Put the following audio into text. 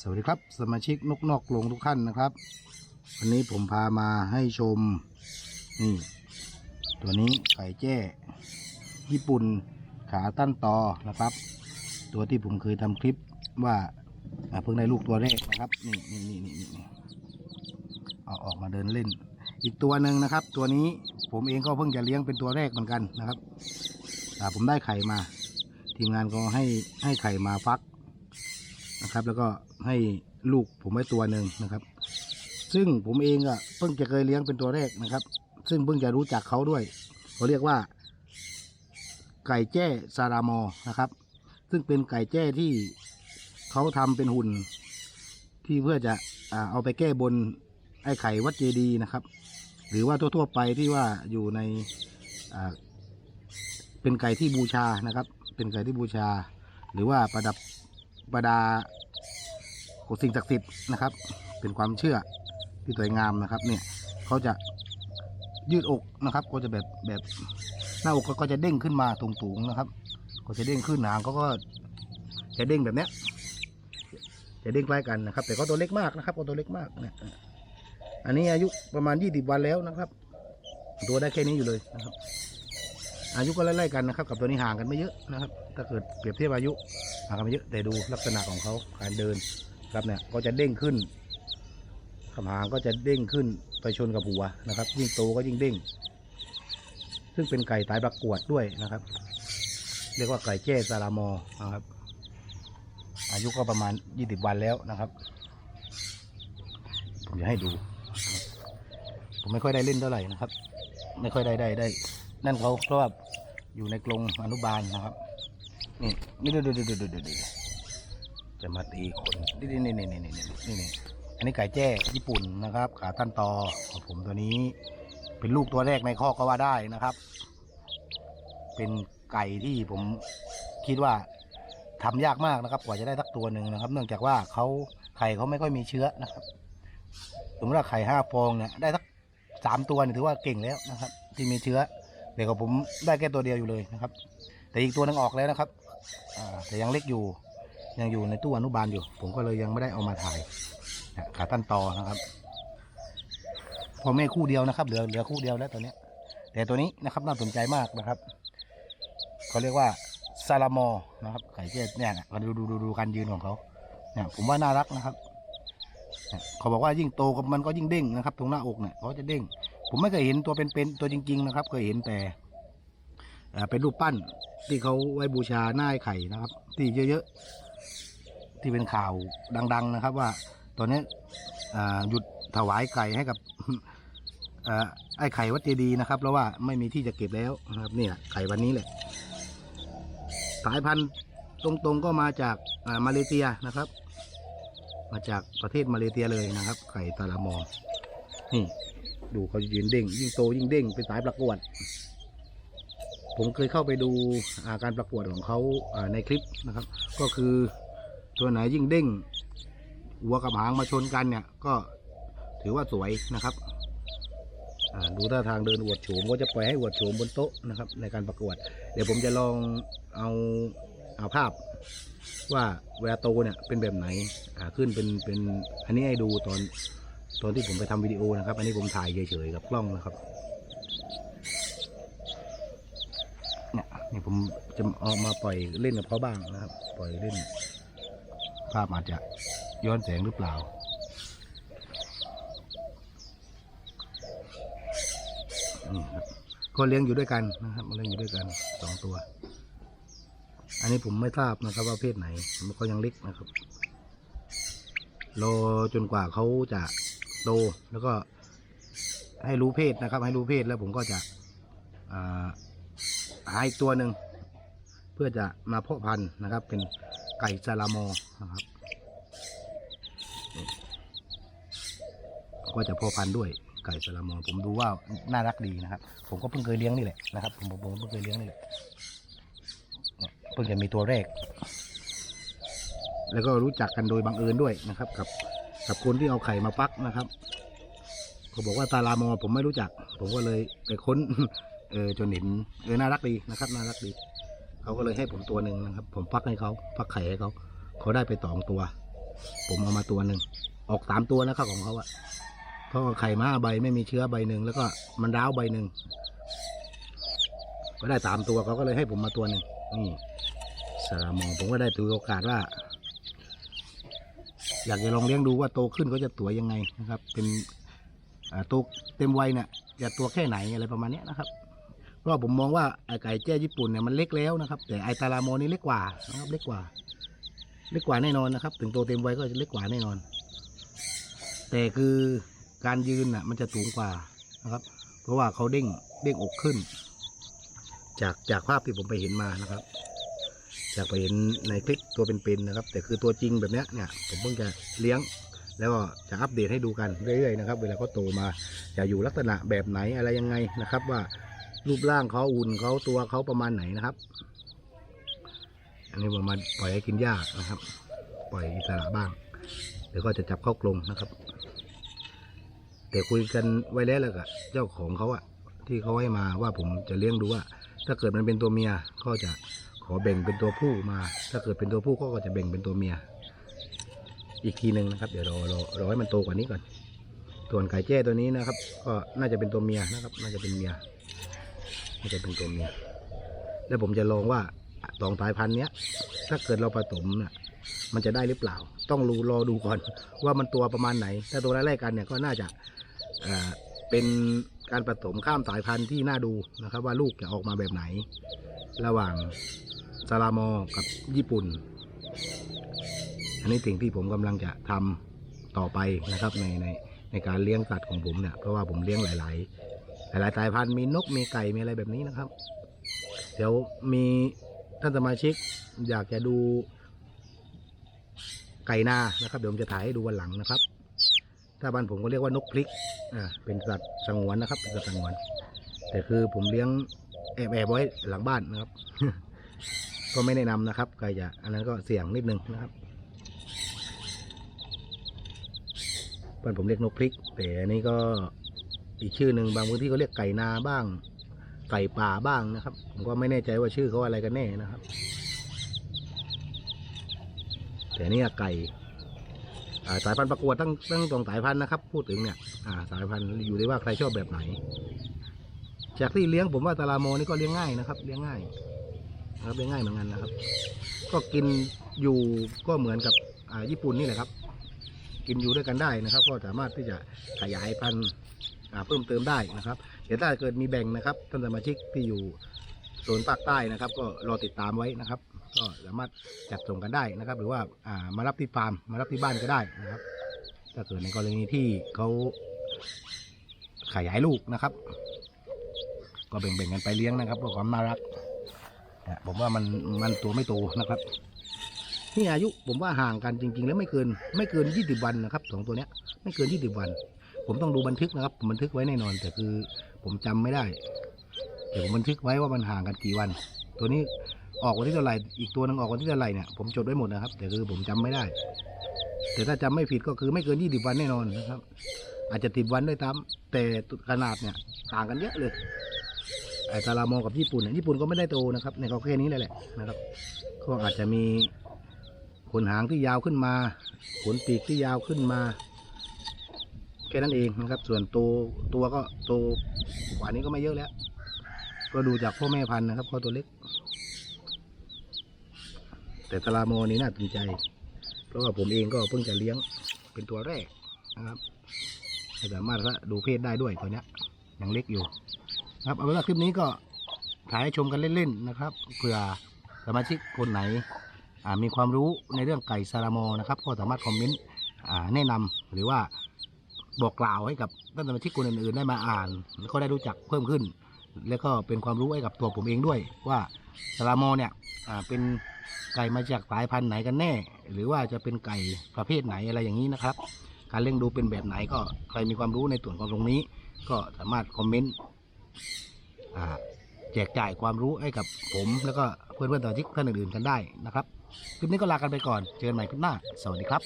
สวัสดีครับ สมาชิกนกนอกลงทุกท่านนะครับ วันนี้ผมพามาให้ชม นี่ ตัวนี้ไก่แจ้ ญี่ปุ่นขาตั้นตอนะครับ ตัวที่ผมเคยทำคลิปว่าเพิ่งได้ลูกตัวแรกนะครับ นี่นี่นี่นี่นี่เอาออกมาเดินเล่น อีกตัวหนึ่งนะครับ ตัวนี้ผมเองก็เพิ่งจะเลี้ยงเป็นตัวแรกเหมือนกันนะครับอ่ผมได้ไข่มา ทีมงานก็ให้ให้ไข่มาฟัก นะครับ แล้วก็ให้ลูกผมไว้ตัวหนึ่งนะครับ ซึ่งผมเองอะเพิ่งจะเคยเลี้ยงเป็นตัวแรกนะครับ ซึ่งเพิ่งจะรู้จักเขาด้วยเขาเรียกว่า ไก่แจ้ซารามอนะครับ ซึ่งเป็นไก่แจ้ที่เขาทำเป็นหุ่น ที่เพื่อจะอเอาไปแก้บนไอ้ไข่วัดเจดีย์นะครับ หรือว่าทั่วๆไปที่ว่าอยู่ในเป็นไก่ที่บูชานะครับ เป็นไก่ที่บูชา หรือว่าประดับ ประดาของสิ่งศักดิ์สิทธิ์นะครับ เป็นความเชื่อที่สวยงามนะครับ เนี่ยเขาจะยืดอกนะครับ ก็จะแบบแบบหน้าอกก็จะเด้งขึ้นมาตุงๆนะครับ ก็จะเด้งขึ้นหางเขาก็จะเด้งแบบเนี้ยจะเด้งใกล้กันนะครับ แต่ก็ตัวเล็กมากนะครับก็ตัวเล็กมากเนี่ยอันนี้อายุประมาณยี่สิบวันแล้วนะครับ ตัวได้แค่นี้อยู่เลยนะครับ อายุก็ไล่ๆกันนะครับกับตัวนี้ห่างกันไม่เยอะนะครับ ถ้าเกิดเปรียบเทียบอายุห่างกันไม่เยอะแต่ดูลักษณะของเขาการเดินครับเนี่ยก็จะเด้งขึ้นขหางก็จะเด้งขึ้นไปชนกับหัวนะครับ ยิ่งโตก็ยิ่งเด้ง ซึ่งเป็นไก่ตายประกวดด้วยนะครับ เรียกว่าไก่แจ้ซาลามอนะครับ อายุก็ประมาณยี่สิบวันแล้วนะครับ ผมจะให้ดู ผมไม่ค่อยได้เล่นเท่าไหร่นะครับ ไม่ค่อยได้ได้ได้ นั่นเขาเพราะว่าอยู่ในกรงอนุบาลนะครับ นี่นี่ดูดูดูดูดูดูดูจะมาตีคนนี่นี่นี่นี่นี่นี่นี่นี่อันนี้ไก่แจ้ญี่ปุ่นนะครับ ขาตั้นตอของผมตัวนี้ เป็นลูกตัวแรกในข้อกก็ว่าได้นะครับ เป็นไก่ที่ผมคิดว่าทำยากมากนะครับ กว่าจะได้สักตัวหนึ่งนะครับ เนื่องจากว่าเขาไข่เขาไม่ค่อยมีเชื้อนะครับสมมติว่าไข่ห้าฟองเนี่ยได้สักสามตัวเนี่ยถือว่าเก่งแล้วนะครับ ที่มีเชื้อ แต่ของผมได้แค่ตัวเดียวอยู่เลยนะครับ แต่อีกตัวหนึงออกแล้วนะครับแต่ยังเล็กอยู่ยังอยู่ในตู้อนุบาลอยู่ ผมก็เลยยังไม่ได้เอามาถ่ายขาตั้นตอนะครับพอแม่คู่เดียวนะครับเหลือเหลือคู่เดียวแล้วตัวนี้แต่ตัวนี้นะครับน่าสนใจมากนะครับเขาเรียกว่าซาลามอนะครับไก่เจ๊เนี่ยนะดูดูดูดูการยืนของเขาเนี่ยผมว่าน่ารักนะครับเนี่ยเขาบอกว่ายิ่งโตกับมันก็ยิ่งเด้งนะครับ ตรงหน้าอกเนี่ยเขาจะเด้ง ผมไม่เคยเห็นตัวเป็นๆตัวจริง ๆ นะครับ เคยเห็นแต่เป็นรูปปั้นที่เขาไว้บูชาหน้าไไข่นะครับ ที่เยอะๆที่เป็นข่าวดัง ๆ นะครับ ว่าตอนนี้หยุดถวายไก่ให้กับอไอ้ไข่วัดเจดีนะครับ เพราะว่าไม่มีที่จะเก็บแล้วนะครับนี่ยไข่วันนี้แหละ สายพันธุ์ตรงๆก็มาจากมาเลเซียนะครับ มาจากประเทศมาเลเซียเลยนะครับ ไข่ตาลามอนี่ ดูเขายืนเด้ง ยิ่งโตยิ่งเด้งเป็นสายประกวด ผมเคยเข้าไปดูอาการประกวดของเขาาในคลิปนะครับ ก็คือตัวไหนยิ่งเด้งหัวกับหางมาชนกันเนี่ย ก็ถือว่าสวยนะครับดูท่าทางเดินอวดโฉมก็จะปล่อยให้อวดโฉมบนโต๊ะนะครับ ในการประกวด เดี๋ยวผมจะลองเอาเอาภาพ ว่าเวลาโตเนี่ยเป็นแบบไหนขึ้นเป็นเป็นอันนี้ให้ดูตอน ตอนที่ผมไปทำวิดีโอนะครับ อันนี้ผมถ่ายเฉยๆกับกล้องนะครับเนี่ยนี่ผมจะเอามาปล่อยเล่นกับเขาบ้างนะครับ ปล่อยเล่น ภาพอาจจะย้อนแสงหรือเปล่านี่ครับก็เลี้ยงอยู่ด้วยกันนะครับเลี้ยงอยู่ด้วยกันสองตัว อันนี้ผมไม่ทราบนะครับ ว่าเพศไหนมันก็ยังเล็กนะครับรอจนกว่าเขาจะ โตแล้วก็ให้รู้เพศนะครับ ให้รู้เพศแล้วผมก็จะหาอีกตัวหนึ่งเพื่อจะมาเพาะพันธุ์นะครับ เป็นไก่ซาลามอนะครับ ก็จะเพาะพันธุ์ด้วยไก่ซาลามอผมดูว่าน่ารักดีนะครับ ผมก็เพิ่งเคยเลี้ยงนี่แหละนะครับ ผมผมเพิ่งเคยเลี้ยงนี่แหละเพิ่งจะมีตัวแรก แล้วก็รู้จักกันโดยบังเอิญด้วยนะครับ กับ กับคนที่เอาไข่มาฟักนะครับเขาบอกว่าตาลามอผมไม่รู้จัก ผมก็เลยไปค้นเออจนเห็นเออน่ารักดีนะครับน่ารักดีเขาก็เลยให้ผมตัวหนึ่งนะครับ ผมฟักให้เขาฟักไข่ให้เขาเขาได้ไปสองตัว ผมเอามาตัวหนึ่งออกสามตัวนะครับของเขาอะเพราะไข่มาใบไม่มีเชื้อใบหนึ่งแล้วก็มันร้าวใบหนึ่งก็ได้สามตัวเขาก็เลยให้ผมมาตัวหนึ่งนี่สารามองผมก็ได้ถือโอกาสว่า อยากจะลองเลี้ยงดูว่าโตขึ้นเขาจะตัวยังไงนะครับ เป็นอ่าโตเต็มวัยเนี่ยจะตัวแค่ไหนอะไรประมาณนี้นะครับ เพราะผมมองว่าไอไก่แจ้ญี่ปุ่นเนี่ยมันเล็กแล้วนะครับ แต่ไอตาลาโมนี่เล็กกว่านะครับ เล็กกว่า เล็กกว่าแน่นอนนะครับ ถึงโตเต็มวัยก็จะเล็กกว่าแน่นอน แต่คือการยืนน่ะมันจะสูงกว่านะครับ เพราะว่าเขาเด้งเด้งอกขึ้น จากจากภาพที่ผมไปเห็นมานะครับ จากไปเห็นในคลิปตัวเป็นๆนะครับ แต่คือตัวจริงแบบนี้เนี่ยผมเพิ่งจะเลี้ยง แล้วก็จะอัปเดตให้ดูกันเรื่อยๆนะครับ เวลาเขาโตมาจะอยู่ลักษณะแบบไหนอะไรยังไงนะครับ ว่ารูปร่างเขาอุ่นเขาตัวเขาประมาณไหนนะครับ อันนี้ผมมาปล่อยให้กินหญ้านะครับ ปล่อยอิสระบ้างเดี๋ยวก็จะจับเข้ากรงนะครับ แต่คุยกันไว้แล้วแหละกับเจ้าของเขาอะที่เขาให้มาว่าผมจะเลี้ยงดูว่า ถ้าเกิดมันเป็นตัวเมียก็จะ ขอแบ่งเป็นตัวผู้มา ถ้าเกิดเป็นตัวผู้ก็จะแบ่งเป็นตัวเมีย อีกทีหนึ่งนะครับ เดี๋ยวรอรอรอให้มันโตกว่านี้ก่อนส่วนไก่แจ้ตัวนี้นะครับ ก็น่าจะเป็นตัวเมียนะครับ น่าจะเป็นเมียน่าจะเป็นตัวเมีย แล้วผมจะลองว่าสองสายพันธุ์เนี้ย ถ้าเกิดเราผสมเนี่ยมันจะได้หรือเปล่า ต้องรู้รอดูก่อน ว่ามันตัวประมาณไหน ถ้าตัวแรกๆกันเนี่ยก็น่าจะเเป็นการผสมข้ามสายพันธุ์ที่น่าดูนะครับ ว่าลูกจะออกมาแบบไหน ระหว่าง ซาลามอกับญี่ปุ่น อันนี้สิ่งที่ผมกำลังจะทำต่อไปนะครับในในในการเลี้ยงสัตว์ของผมเนี่ยเพราะว่าผมเลี้ยงหลาย ๆ หลาย ๆ สายพันธุ์มีนกมีไก่มีอะไรแบบนี้นะครับ เดี๋ยวมีท่านสมาชิกอยากจะดูไก่นานะครับเดี๋ยวผมจะถ่ายให้ดูวันหลังนะครับ ถ้าบ้านผมก็เรียกว่านกพลิกอ่าเป็นสัตว์สงวนนะครับเป็นสัตว์สงวน แต่คือผมเลี้ยงแอบแอบไว้หลังบ้านนะครับ ก็ไม่แนะนำนะครับใครจะอันนั้นก็เสี่ยงนิดนึงนะครับบ้านผมเรียกนกพลิก แต่อันนี้ก็อีกชื่อหนึ่งบางพื้นที่เขาเรียกไก่นาบ้าง ไก่ป่าบ้างนะครับ ผมก็ไม่แน่ใจว่าชื่อเขาอะไรกันแน่นะครับ แต่นี่ไก่สายพันธุ์ประกวดตั้งตั้งสองสายพันธุ์นะครับ พูดถึงเนี่ยอ่าสายพันธุ์อยู่ที่ว่าใครชอบแบบไหน จากที่เลี้ยงผมว่าตาลาโมนี่ก็เลี้ยงง่ายนะครับ เลี้ยงง่าย นะครับเลี้ยงง่ายเหมือนกันนะครับ ก็กินอยู่ก็เหมือนกับอ่าญี่ปุ่นนี่แหละครับ กินอยู่ด้วยกันได้นะครับ ก็สามารถที่จะขยายพันธุ์เพิ่มเติมได้นะครับเดี๋ยวถ้าเกิดมีแบ่งนะครับท่านสมาชิกที่อยู่โซนภาคใต้นะครับ ก็รอติดตามไว้นะครับ ก็สามารถจัดส่งกันได้นะครับ หรือว่าอ่ามารับที่ฟาร์มมารับที่บ้านก็ได้นะครับ ถ้าเกิดในกรณีที่เขาขยายลูกนะครับ ก็แบ่งๆกันไปเลี้ยงนะครับเพื่อความน่ารัก ผมว่ามันมันตัวไม่โตนะครับนี่อายุผมว่าห่างกันจริง ๆ แล้วไม่เกินไม่เกินยี่สิบวันนะครับสองตัวเนี้ยไม่เกินยี่สิบวัน ผมต้องดูบันทึกนะครับผมบันทึกไว้แน่นอน แต่คือผมจำไม่ได้แต่ผมบันทึกไว้ว่ามันห่างกันกี่วัน ตัวนี้ออกวันที่เท่าไหร่อีกตัวนึงออกวันที่เท่าไหร่เนี่ยผมจดไว้หมดนะครับ แต่คือผมจำไม่ได้ แต่ถ้าจำไม่ผิดก็คือไม่เกินยี่สิบวันแน่นอนนะครับ อาจจะติดวันด้วยซ้ำแต่ขนาดเนี่ยต่างกันเยอะเลย ไอ้ตาลามองกับญี่ปุ่นเนี่ยญี่ปุ่นก็ไม่ได้โตนะครับในเขาแค่นี้เลยแหละนะครับก็อาจจะมีขนหางที่ยาวขึ้นมา ขนปีกที่ยาวขึ้นมาแค่นั้นเองนะครับ ส่วนตัวตัวก็โตกว่านี้ก็ไม่เยอะแล้ว ก็ดูจากพ่อแม่พันธุ์นะครับเขาตัวเล็ก แต่ตาลาโมนี่น่าสนใจ เพราะว่าผมเองก็เพิ่งจะเลี้ยงเป็นตัวแรกนะครับสามารถดูเพศได้ด้วยตัวนี้ยังเล็กอยู่ ครับเอาเป็นว่าคลิปนี้ก็ถ่ายให้ชมกันเล่นๆนะครับเผื่อสมาชิกคนไหนมีความรู้ในเรื่องไก่ซาลาโมนะครับก็สามารถคอมเมนต์แนะนำหรือว่าบอกกล่าวให้กับท่านสมาชิกคนอื่นๆได้มาอ่าน แล้วก็ได้รู้จักเพิ่มขึ้น แล้วก็เป็นความรู้ให้กับตัวผมเองด้วย ว่าซาลาโมเนี่ยเป็นไก่มาจากสายพันธุ์ไหนกันแน่ หรือว่าจะเป็นไก่ประเภทไหนอะไรอย่างนี้นะครับ การเลี้ยงดูเป็นแบบไหนก็ใครมีความรู้ในส่วนของตรงนี้ ก็สามารถคอมเมนต์ แจกจ่ายความรู้ให้กับผมแล้วก็เพื่อนๆต่อที่ท่านอื่นๆกันได้นะครับ คลิปนี้ก็ลากันไปก่อน เจอกันใหม่คลิปหน้า สวัสดีครับ